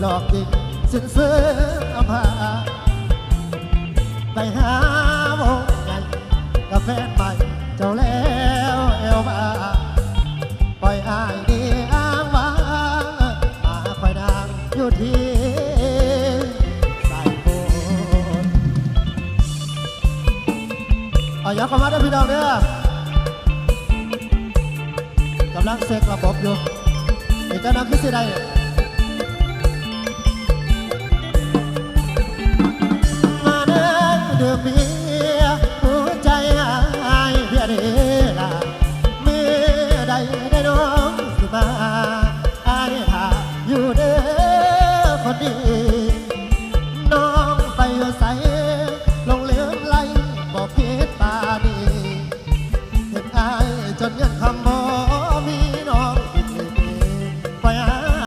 หลอกจริงสินเสื้ออพาไปหาวงใหญ่กาแฟนใหม่เจ้าแล้วเอวมาปล่อยอายดีอ้างว้างมาคอยนางอยู่ที่สายโพนเอาอย่าเข้ามาด้พี่น้องเด้อกำลังเซ็กระบบอยู่เอกนักขึ้นสิได้ ได้น้องสิมาอายถาอยู่เด้